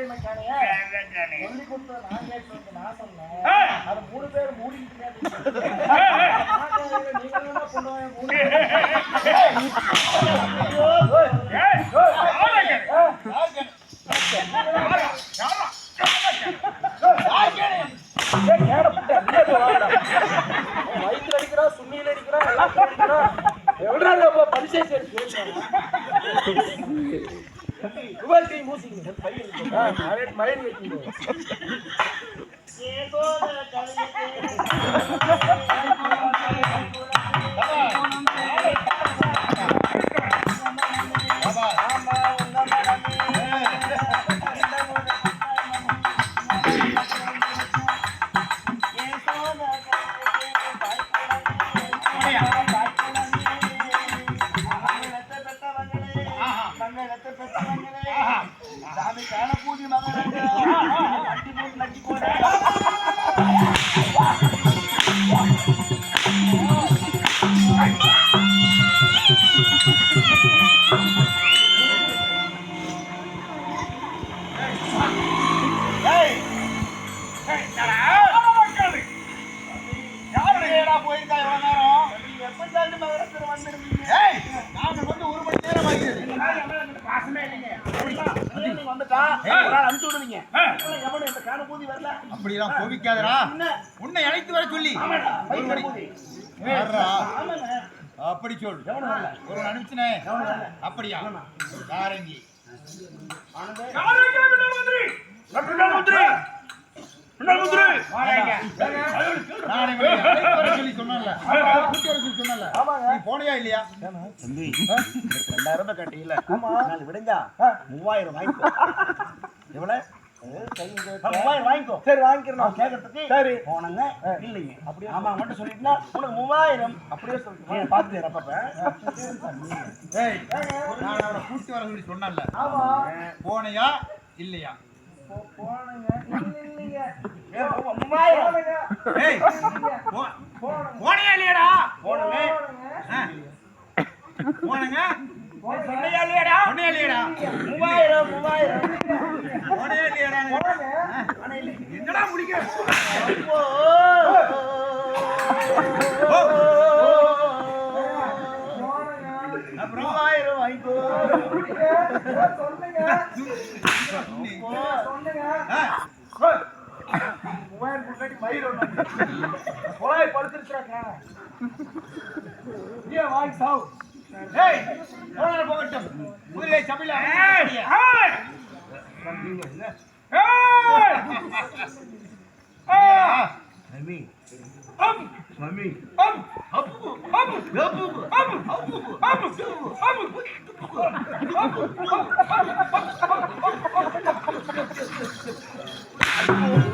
தெரியுமா. சொல்லி கொடுத்தது நான் கேட்டு நான் சொன்னேன். அது மூணு பேர் கேட்கல, நீங்க மூணு. அவன் வயித்துல அடிக்கிறா, சுண்ணியில அடிக்கிறா, எல்லாத்துல அடிக்கிறா. பரிசை சேர்த்து மழை- அப்படிலாம் கோபிக்காதடா. உன்னை. அழைத்து வர சொல்லி. அப்படி சொல் ஒரு அனுப்பிச்சுனே. அப்படியா? காரங்கி. நானே உன்னை அழைத்து வர சொல்லி சொன்னேன்ல கூட்டி வர சொல்லி சொன்னேன்ல ஆமாங்க நீ போனியா? இல்லையா? தம்பி ரெண்டாயிரம் ரூபாய் கட்டியில நாலு விடுங்க மூவாயிரம் வாங்கிக்கோ எவ்வளவு மூவாயிரம் வாங்கிக்கோ சரி வாங்கிக்கிறோம் கேட்கறதுக்கு சரி போனங்க. இல்லைங்க அப்படியே ஆமா மட்டும் சொல்லிட்டுனா உனக்கு மூவாயிரம் அப்படியே சொல்லுங்க நீ பார்த்து நான் அவனை கூட்டி வர சொல்லி சொன்னேன்ல ஆமா போனையா இல்லையா. போனங்க இல்லைங்க போனியா இல்லையாடா? ஆ. போனங்க. சொன்னையா இல்லையாடா? சொன்னையா இல்லையாடா? மூவாயிரம் மூவாயிரம். போனையா இல்லையாடா போனங்க என்னடா முடிக்க? போனங்க அப்புறம்? மூவாயிரம் வாங்கிக்கோ சொன்னங்க நீ- சொன்னங்க ஆ. மூவாயிரம் முன்னாடி மயிர் ஒண்ணு குழாய் படுத்துருச்சாக்க ஏன் வாங்கி சாவு ஏய் போனா போகட்டும் குதிரை சபையில ஏய், தம்பி அம் மம்மி அம் அப்பு அம் அப்பு அம் அப்பு அம் அம் ஏய் போய் ஏய்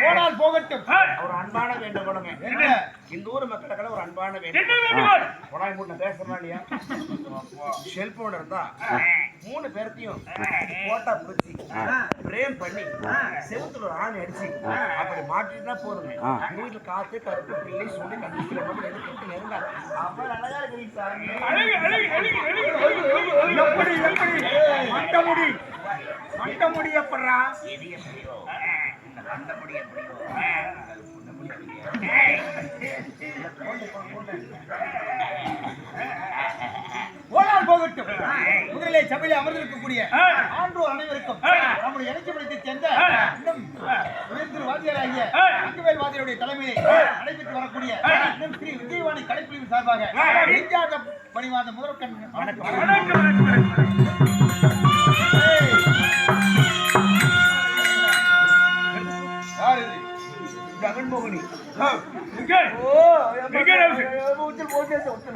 போனால் போகட்டும். ஒரு அன்பான வேண்டுகோளுங்க என்ன? இந்த ஊர் மக்களுக்கெல்லாம் ஒரு அன்பான வேண்டுகோள். குழாய் மூட்டை பேசுறா இல்லையா? செல்போன் இருந்தா மூணு பேர்த்தையும் போட்டா பிடிச்சி. பிரேம் பண்ணி செவுத்துல ஒரு ஆணி அடிச்சு அப்படி மாட்டிட்டு தான் போதுங்க வீட்டுல காத்து கருப்பு பிள்ளை சொல்லி கண்டிப்பில் எதுக்கு நெருங்க அப்ப அழகா இருக்கு எப்படி எப்படி? எப்படா எது எப்படியோ. எப்படியோ இந்த முடி எப்படியோ போனால் போகட்டும் முதலிலே சபையில் அமர்ந்திருக்கக்கூடிய ஆண்டோர் அனைவருக்கும் நம்முடைய இணைக்கப்படத்தை சேர்ந்த இன்னும் உயர்திரு வாத்தியாராகிய அங்குவேல் வாத்தியாருடைய தலைமையில் நடைபெற்று வரக்கூடிய இன்னும் ஸ்ரீ விஜயவாணி கலைப்பிரிவு சார்பாக நெஞ்சார்ந்த பணிவார்ந்த முதல்கண் வணக்கம். ஜெகன்மோகினி. ஓ, போச்சு.